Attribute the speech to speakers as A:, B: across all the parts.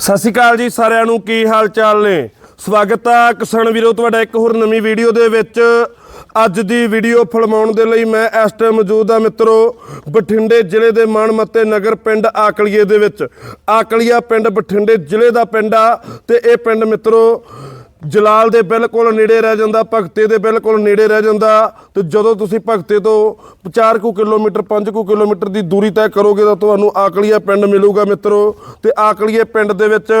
A: ਸਤਿ ਸ਼੍ਰੀ ਅਕਾਲ ਜੀ ਸਾਰਿਆਂ ਨੂੰ, ਕੀ ਹਾਲ ਚਾਲ ਨੇ? ਸਵਾਗਤ ਆ ਕਿਸਾਨ ਵੀਰੋ, ਤੁਹਾਡਾ ਇੱਕ ਹੋਰ ਨਵੀਂ ਵੀਡੀਓ ਦੇ ਵਿੱਚ। ਅੱਜ ਦੀ ਵੀਡੀਓ ਫਿਲਮਾਉਣ ਦੇ ਲਈ ਮੈਂ ਇਸ ਟਾਈਮ ਮੌਜੂਦ ਹਾਂ ਮਿੱਤਰੋ, ਬਠਿੰਡੇ ਜ਼ਿਲ੍ਹੇ ਦੇ ਮਾਨਮੱਤੇ ਨਗਰ ਪਿੰਡ ਆਕਲੀਏ ਦੇ ਵਿੱਚ। ਆਕਲੀਆ ਪਿੰਡ ਬਠਿੰਡੇ ਜ਼ਿਲ੍ਹੇ ਦਾ ਪਿੰਡ ਆ ਤੇ ਇਹ ਪਿੰਡ ਮਿੱਤਰੋ ਜਲਾਲ ਦੇ ਬਿਲਕੁਲ ਨੇੜੇ ਰਹਿ ਜਾਂਦਾ, ਭਗਤੇ ਦੇ ਬਿਲਕੁਲ ਨੇੜੇ ਰਹਿ ਜਾਂਦਾ ਤੇ ਜਦੋਂ ਤੁਸੀਂ ਭਗਤੇ ਤੋਂ 4 ਕੁ ਕਿਲੋਮੀਟਰ 5 ਕੁ ਕਿਲੋਮੀਟਰ ਦੀ ਦੂਰੀ ਤੈਅ ਕਰੋਗੇ ਤਾਂ ਤੁਹਾਨੂੰ ਆਕਲੀਆ ਪਿੰਡ ਮਿਲੂਗਾ ਮਿੱਤਰੋ ਤੇ ਆਕਲੀਏ ਪਿੰਡ ਦੇ ਵਿੱਚ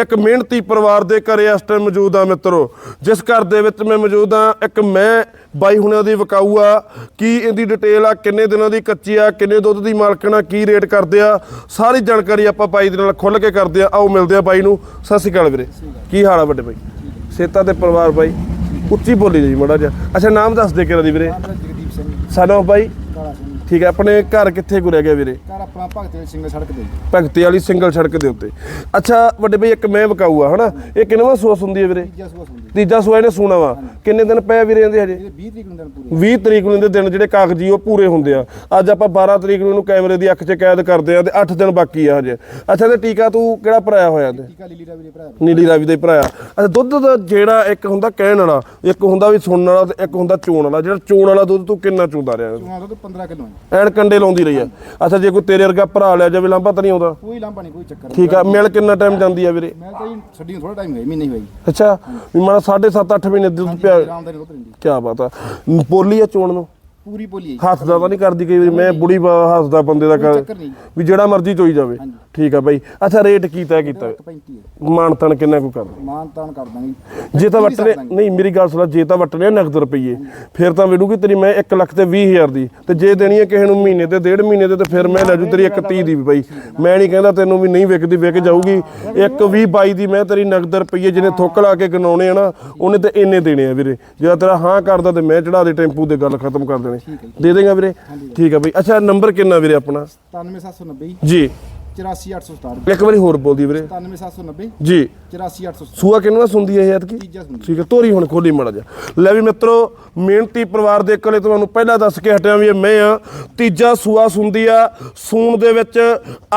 A: ਇੱਕ ਮਿਹਨਤੀ ਪਰਿਵਾਰ ਦੇ ਘਰੇ ਇਸ ਟਾਈਮ ਮੌਜੂਦ ਆ ਮਿੱਤਰੋ। ਜਿਸ ਘਰ ਦੇ ਵਿੱਚ ਮੈਂ ਮੌਜੂਦ ਆ ਇੱਕ ਮੈਂ ਬਾਈ ਹੁਣਾਂ ਦੀ ਵਿਕਾਊ ਆ। ਕੀ ਇਹਦੀ ਡਿਟੇਲ ਆ, ਕਿੰਨੇ ਦਿਨਾਂ ਦੀ ਕੱਚੀ ਆ, ਕਿੰਨੇ ਦੁੱਧ ਦੀ ਮਾਲਕਣਾ ਕੀ ਰੇਟ ਕਰਦੇ ਆ, ਸਾਰੀ ਜਾਣਕਾਰੀ ਆਪਾਂ ਬਾਈ ਦੇ ਨਾਲ ਖੁੱਲ ਕੇ ਕਰਦੇ ਆ। ਆਓ ਮਿਲਦੇ ਆ ਬਾਈ ਨੂੰ। ਸਤਿ ਸ਼੍ਰੀ ਅਕਾਲ ਵੀਰੇ। ਕੀ ਹਾਲ ਆ ਵੱਡੇ ਬਾਈ? ਸੇਤਾ ਤੇ ਪਰਿਵਾਰ ਬਾਈ। ਉੱਚੀ ਬੋਲੀ ਜੀ ਮੜਾ ਜਿਹਾ। ਅੱਛਾ ਨਾਮ ਦੱਸ ਦੇ ਕਿਰਾ ਦੀ ਵੀਰੇ?
B: ਜਗਦੀਪ ਸਿੰਘ
A: ਸਾਡਾ ਬਾਈ।
B: ਕਾਲਾ ਸਿੰਘ।
A: ਠੀਕ ਹੈ ਆਪਣੇ ਘਰ ਕਿੱਥੇ ਗੁਰਿਆ ਗਿਆ ਵੀਰੇ?
B: ਘਰ ਆਪਣਾ ਭਗਤ ਦੇ ਸਿੰਘ ਸੜਕ ਤੇ।
A: ਭਗਤੀ ਵਾਲੀ ਸਿੰਗਲ ਸੜਕ ਦੇ ਉੱਤੇ। ਅੱਛਾ ਵੱਡੇ ਬਈ ਇੱਕ ਮੈਂ ਵਿਕਾਊ ਆ ਹਨਾ? ਇਹ ਕਿੰਨਵਾਂ ਸੋਸ ਹੁੰਦੀ ਹੈ ਵੀਰੇ?
B: ਤੀਜਾ ਸੁਬਾ ਸੁਣਦੀ
A: ਤੀਜਾ ਸੋਇਆ ਨੇ ਸੂਣਾ ਵਾ। ਕਿੰਨੇ ਦਿਨ ਪਏ ਵੀਰੇ ਇਹਦੇ ਹਜੇ?
B: ਇਹਦੇ 20 ਤਰੀਕ ਨੂੰ ਦਿਨ ਪੂਰੇ
A: 20 ਤਰੀਕ ਨੂੰ ਇਹਦੇ ਦਿਨ ਜਿਹੜੇ ਕਾਗਜ਼ੀ ਉਹ ਪੂਰੇ ਹੁੰਦੇ ਆ। ਅੱਜ ਆਪਾਂ 12 ਤਰੀਕ ਨੂੰ ਇਹਨੂੰ ਕੈਮਰੇ ਦੀ ਅੱਖ 'ਚ ਕੈਦ ਕਰਦੇ ਆ ਤੇ 8 ਦਿਨ ਬਾਕੀ ਆ ਹਜੇ। ਅੱਛਾ ਤੇ ਟੀਕਾ ਤੂੰ ਕਿਹੜਾ ਭਰਾਇਆ ਹੋਇਆ ਤੇ
B: ਟੀਕਾ ਲੀਲੀ ਰਾਵੀ ਦੇ ਭਰਾ
A: ਨੀਲੀ ਰਾਵੀ ਦੇ ਭਰਾਇਆ ਅੱਛਾ ਦੁੱਧ ਦਾ ਜਿਹੜਾ ਇੱਕ ਹੁੰਦਾ ਕਹਿਣ ਵਾਲਾ ਇੱਕ ਹੁੰਦਾ ਵੀ ਸੁਣਨ ਵਾਲਾ ਤੇ ਇੱਕ ਹੁੰਦਾ ਚੋਣ ਵਾਲਾ। ਜਿਹੜਾ ਚੋਣ ਵਾਲਾ ਦੁੱਧ ਤੂੰ ਕਿੰਨਾ ਚੋਂਦਾ ਰਿਹਾ?
B: ਚੂਹਾ ਦੁੱਧ 15 ਕਿਲੋ ਹੈ।
A: ਐਨ ਕੰਡੇ ਲਾਉਂਦੀ ਰਹੀ ਆ। ਅੱਛਾ ਜੇ ਕੋਈ ਤੇਰੇ ਵਰਗਾ ਭਰਾ ਲਿਆ ਜਾਵੇ ਲਾਂਭਾ ਤਾਂ ਨਹੀਂ ਆਉਂਦਾ?
B: ਕੋਈ ਲਾਂਭਾ ਨਹੀਂ ਕੋਈ ਚੱਕਰ ਨਹੀਂ।
A: ਠੀਕ ਆ ਮਿਲ ਕਿੰਨਾ ਟਾਈਮ ਜਾਂਦੀ ਆ ਵੀਰੇ?
B: ਮੈਂ ਤਾਂ ਜੀ ਛੱਡੀ ਨੂੰ ਥੋੜਾ ਟਾਈਮ ਹੋਇਆ ਮਹੀਨੇ ਹੀ ਹੋਈ
A: ਅੱਛਾ ਵੀ ਮਾੜਾ 7.5 8 ਮਹੀਨੇ ਦੁੱਧ ਪਿਆ
B: ਦੁੱਧ ਰਹਿੰਦੀ
A: ਕੀ ਬਾਤ ਆ। ਬੋਲੀ ਆ ਚੋਣ ਨੂੰ।
B: ਪੂਰੀ ਬੋਲੀ ਹੈ
A: ਹੱਸਦਾ ਤਾਂ ਨਹੀਂ ਕਰਦੀ ਕਈ ਵਾਰੀ ਮੈਂ ਬੁੜੀ ਬ- ਹੱਸਦਾ ਬੰਦੇ ਦਾ ਕਰ
B: ਚੱਕਰ ਨਹੀਂ।
A: ਵੀ ਜਿਹੜਾ ਮਰਜ਼ੀ ਚੋਈ ਜਾਵੇ।
B: ਹਾਂਜੀ।
A: ਠੀਕ ਆ ਬਾਈ। ਅੱਛਾ ਰੇਟ ਕੀ ਤੈਅ ਕੀਤਾ।
B: 35 ਹੈ।
A: ਮਾਨ ਤਨ ਕਿੰਨਾ ਕੋ ਕਰ
B: ਮਾਨ ਤਾਨ ਕਰ ਦਾਂਗੇ।
A: ਜੇ ਤਾਂ ਵਟਨੇ ਨਹੀਂ ਮੇਰੀ ਗੱਲ ਸੁਣਾ ਜੇ ਤਾਂ ਵਟਨੇ ਆ ਨਗਦ ਰੁਪਈਏ ਫਿਰ ਤਾਂ ਵੇੜੂਗੀ ਤੇਰੀ ਮੈਂ 1 ਲੱਖ ਤੇ 20000 ਦੀ। ਤੇ ਜੇ ਦੇਣੀ ਹੈ ਕਿਸੇ ਨੂੰ ਮਹੀਨੇ ਤੇ ਡੇਢ ਮਹੀਨੇ ਤੇ ਤੇ ਫਿਰ ਮੈਂ ਲੈ ਜੂ ਤੇਰੀ 1 30 ਦੀ ਵੀ ਬਾਈ। ਮੈਂ ਨਹੀਂ ਕਹਿੰਦਾ ਤੈਨੂੰ ਵੀ ਨਹੀਂ ਵਿਕਦੀ ਵਿਕ ਜਾਊਗੀ। ਇੱਕ 20 22 ਦੀ ਮੈਂ ਤੇਰੀ ਨਗਦ ਰੁਪਈਏ ਜਿਹਨੇ ਥੁੱਕ ਲਾ ਕੇ ਗਨਾਉਣੇ ਆ ਨਾ ਉਹਨੇ ਤੇ ਇੰਨੇ ਦੇਣੇ ਆ ਵੀਰੇ। ਜੇ ਤੇਰਾ ਹਾਂ ਕਰਦਾ ਤੇ ਮੈਂ ਚੜਾ ਦੇ ਟੈਂਪੂ ਦੇ ਗੱਲ ਖਤਮ ਕਰ ਦੇਣੀ ਦੇ ਦੇਗਾ ਵੀਰੇ? ਠੀਕ ਆ ਬਾਈ। ਅੱਛਾ ਨੰਬਰ ਕਿੰਨਾ ਵੀਰੇ ਆਪਣਾ?
B: 97790
A: ਜੀ।
B: 84867
A: ਇੱਕ ਵਾਰੀ ਹੋਰ ਬੋਲਦੀ ਵੀਰੇ।
B: 97790
A: ਜੀ।
B: 84867
A: ਸੂਆ ਕਿੰਨਾ ਸੁਣਦੀ ਹੈ ਐਤਕੀ?
B: ਤੀਜਾ ਸੁਣਦੀ
A: ਠੀਕ ਹੈ ਤੋਰੀ ਹੁਣ ਖੋਲੀ ਮੜਾ ਜਾ ਲੈ ਵੀ ਮਿੱਤਰੋ ਮਿਹਨਤੀ ਪਰਿਵਾਰ ਦੇ ਕੋਲੇ ਤੁਹਾਨੂੰ ਪਹਿਲਾਂ ਦੱਸ ਕੇ ਹਟਿਆ ਵੀ ਇਹ ਮੈਂ ਆ ਤੀਜਾ ਸੂਆ ਸੁੰਦੀ ਆ ਸੂਣ ਦੇ ਵਿੱਚ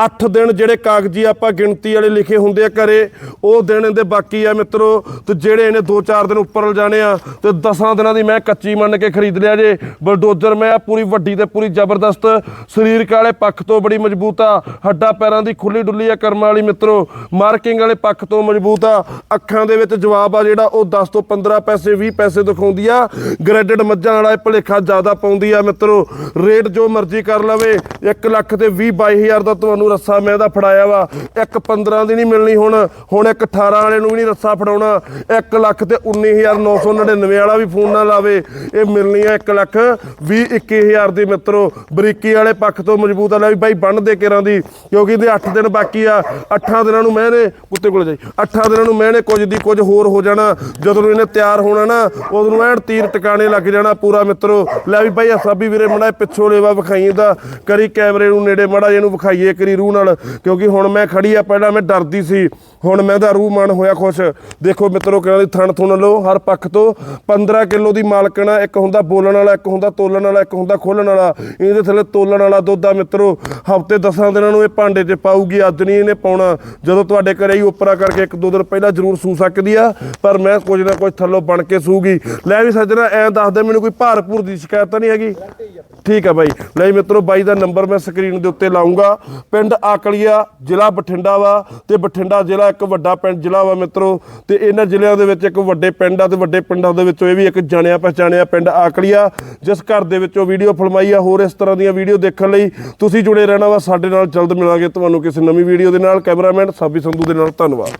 A: 8 ਦਿਨ ਜਿਹੜੇ ਕਾਗਜ਼ੀ ਆਪਾਂ ਗਿਣਤੀ ਵਾਲੇ ਲਿਖੇ ਹੁੰਦੇ ਆ ਘਰੇ ਉਹ ਦਿਨ ਇਹਦੇ ਬਾਕੀ ਆ ਮਿੱਤਰੋ ਤੇ ਜਿਹੜੇ ਇਹਨੇ 2-4 ਦਿਨ ਉੱਪਰ ਲਿਜਾਣੇ ਆ ਤੇ 10 ਦਿਨਾਂ ਦੀ ਮੈਂ ਕੱਚੀ ਮੰਨ ਕੇ ਖਰੀਦ ਲਿਆ ਜੇ। ਬਲਡੋਜ਼ਰ ਮੈਂ ਆ ਪੂਰੀ ਵੱਡੀ ਤੇ ਪੂਰੀ ਜ਼ਬਰਦਸਤ ਸਰੀਰਕ ਵਾਲੇ ਪੱਖ ਤੋਂ ਬੜੀ ਮਜ਼ਬੂਤ ਆ ਹੱਡਾਂ ਪੈਰਾਂ ਦੀ ਖੁੱਲੀ ਡੁੱਲੀ ਆ ਕਰਮਾਂ ਵਾਲੀ ਮਿੱਤਰੋ ਮਾਰਕਿੰਗ ਵਾਲੇ ਪੱਖ ਤੋਂ ਮਜ਼ਬੂਤ ਆ। ਅੱਖਾਂ ਦੇ ਵਿੱਚ ਜਵਾਬ ਆ ਜਿਹੜਾ, ਉਹ 10 ਤੋਂ 15 ਪੈਸੇ 20 ਪੈਸੇ ਦਿਖਾਉਂਦੀ ਆ। ਗ੍ਰੈਡਡ ਮੱਝਾਂ ਵਾਲਾ ਇਹ ਭਲੇਖਾ ਜ਼ਿਆਦਾ ਪਾਉਂਦੀ ਆ ਮਿੱਤਰੋ। ਰੇਟ ਜੋ ਮਰਜ਼ੀ ਕਰ ਲਵੇ 1 ਲੱਖ ਤੇ 20 22000 ਦਾ ਤੁਹਾਨੂੰ ਰੱਸਾ ਮੈਂ ਦਾ ਫੜਾਇਆ ਵਾ। ਇੱਕ 15 ਦੀ ਨਹੀਂ ਮਿਲਣੀ ਹੁਣ ਹੁਣ ਇੱਕ 18 ਵਾਲੇ ਨੂੰ ਵੀ ਨਹੀਂ ਰੱਸਾ ਫੜਾਉਣਾ। 1 ਲੱਖ ਤੇ 19999 ਵਾਲਾ ਵੀ ਫੋਨ ਨਾ ਲਾਵੇ। ਇਹ ਮਿਲਣੀ ਆ 1 ਲੱਖ 20 21000 ਦੀ ਮਿੱਤਰੋ। ਬਰੀਕੀ ਵਾਲੇ ਪੱਖ ਤੋਂ ਮਜ਼ਬੂਤ ਆ ਲੈ ਵੀ ਬਾਈ ਬੰਨ ਦੇ ਕੇਰਾਂ ਦੀ, ਕਿਉਂਕਿ ਇਹਦੇ 8 ਦਿਨ ਬਾਕੀ ਆ 8 ਦਿਨਾਂ ਨੂੰ ਮੈਨੇ ਕੁੱਤੇ ਕੋਲ ਜਾਈ। 8 ਦਿਨਾਂ ਨੂੰ ਮੈਨੇ ਕੁਝ ਦੀ ਕੁਝ ਹੋਰ ਹੋ ਜਾਣਾ। ਜਦੋਂ ਨੂੰ ਇਹਨੇ ਤਿਆਰ ਹੋਣਾ ਨਾ, ਉਦੋਂ ਨੂੰ ਐਨ ਤੀਰ ਟਿਕਾਣੇ ਲੱਗ ਜਾਣਾ ਪੂਰਾ ਮਿੱਤਰੋ। ਲੈ ਵੀ ਬਾਈ ਸਾਬੀ ਵੀਰੇ ਮੜਾ ਪਿੱਛੋਂ ਲੇਵਾ ਵਿਖਾਈ ਦਾ ਕਰੀ ਕੈਮਰੇ ਨੂੰ ਨੇੜੇ ਮੜਾ ਇਹਨੂੰ ਵਿਖਾਈਏ ਕਰੀ ਰੂਹ ਨਾਲ। ਕਿਉਂਕਿ ਹੁਣ ਮੈਂ ਖੜੀ ਆ, ਪਹਿਲਾਂ ਮੈਂ ਡਰਦੀ ਸੀ। ਹੁਣ ਮੈਂ ਦਾ ਰੂਹ ਮਨ ਹੋਇਆ ਖੁਸ਼। ਦੇਖੋ ਮਿੱਤਰੋ ਕਿਹਨਾਂ ਦੀ ਥਣ ਥੁਣ ਲਓ, ਹਰ ਪੱਖ ਤੋਂ। 15 ਕਿਲੋ ਦੀ ਮਾਲਕਣਾ ਇੱਕ ਹੁੰਦਾ ਬੋਲਣ ਵਾਲਾ, ਇੱਕ ਹੁੰਦਾ ਤੋਲਣ ਵਾਲਾ, ਇੱਕ ਹੁੰਦਾ ਖੋਲਣ ਵਾਲਾ। ਇਹਦੇ ਥੱਲੇ ਤੋਲਣ ਵਾਲਾ ਦੁੱਧ ਆ ਮਿੱਤਰੋ। ਹਫ਼ਤੇ 10 ਦਿਨਾਂ ਨੂੰ ਇਹ ਭਾਂਡੇ 'ਚ ਪਾਊਗੀ ਅੱਜ ਨਹੀਂ ਇਹਨੇ ਪਾਉਣਾ। ਜਦੋਂ ਤੁਹਾਡੇ ਘਰੇ ਹੀ ਉਪਰਾ ਕਰਕੇ ਇੱਕ ਦੋ ਦਿਨ ਪਹਿਲਾਂ ਜ਼ਰੂਰ ਸੂ ਸਕਦੀ ਆ, ਪਰ ਮੈਂ ਕੁਝ ਨਾ ਕੁਝ ਥੱਲੋਂ ਬਣ ਕੇ ਸੂਗੀ। ਲੈ ਵੀ ਸੱਜਣਾ, ਐਂ ਦੱਸ ਦੇ ਮੈਨੂੰ ਕੋਈ ਭਾਰਪੂਰ ਦੀ ਸ਼ਿਕਾਇਤ ਤਾਂ ਨਹੀਂ ਹੈਗੀ? ਠੀਕ ਆ ਬਾਈ। ਲੈ ਮਿੱਤਰੋ, ਬਾਈ ਦਾ ਨੰਬਰ ਮੈਂ ਸਕਰੀਨ ਦੇ ਉੱਤੇ ਲਾਉਂਗਾ ਪਿੰਡ ਆਕਲੀਆ, ਜ਼ਿਲ੍ਹਾ ਬਠਿੰਡਾ ਵਾ ਤੇ ਬਠਿੰਡਾ ਜ਼ਿਲ੍ਹਾ ਇੱਕ ਵੱਡਾ ਪਿੰਡ ਜ਼ਿਲ੍ਹਾ ਵਾ ਮਿੱਤਰੋ। ਤੇ ਇਹਨਾਂ ਜ਼ਿਲ੍ਹਿਆਂ ਦੇ ਵਿੱਚ ਇੱਕ ਵੱਡੇ ਪਿੰਡ ਆ ਤੇ ਵੱਡੇ ਪਿੰਡਾਂ ਦੇ ਵਿੱਚੋਂ ਇਹ ਵੀ ਇੱਕ ਜਾਣਿਆ ਪਛਾਣਿਆ ਪਿੰਡ ਆਕਲੀਆ। ਜਿਸ ਘਰ ਦੇ ਵਿੱਚੋਂ ਵੀਡੀਓ ਫਲਮਾਈ ਆ, ਹੋਰ ਇਸ ਤਰ੍ਹਾਂ ਦੀਆਂ ਵੀਡੀਓ ਦੇਖਣ ਲਈ ਤੁਸੀਂ ਜੁੜੇ ਰਹਿਣਾ ਵਾ। ਸਾਡੇ ਨਾਲ ਜਲਦ ਮਿਲਾਂਗੇ। ਤੁਹਾਨੂੰ ਕਿਸੇ ਨਵੀਂ ਵੀਡੀਓ ਦੇ ਨਾਲ ਕੈਮਰਾਮੈਨ ਸਾਬੀ ਸੰਧੂ ਦੇ ਨਾਲ ਧੰਨਵਾਦ।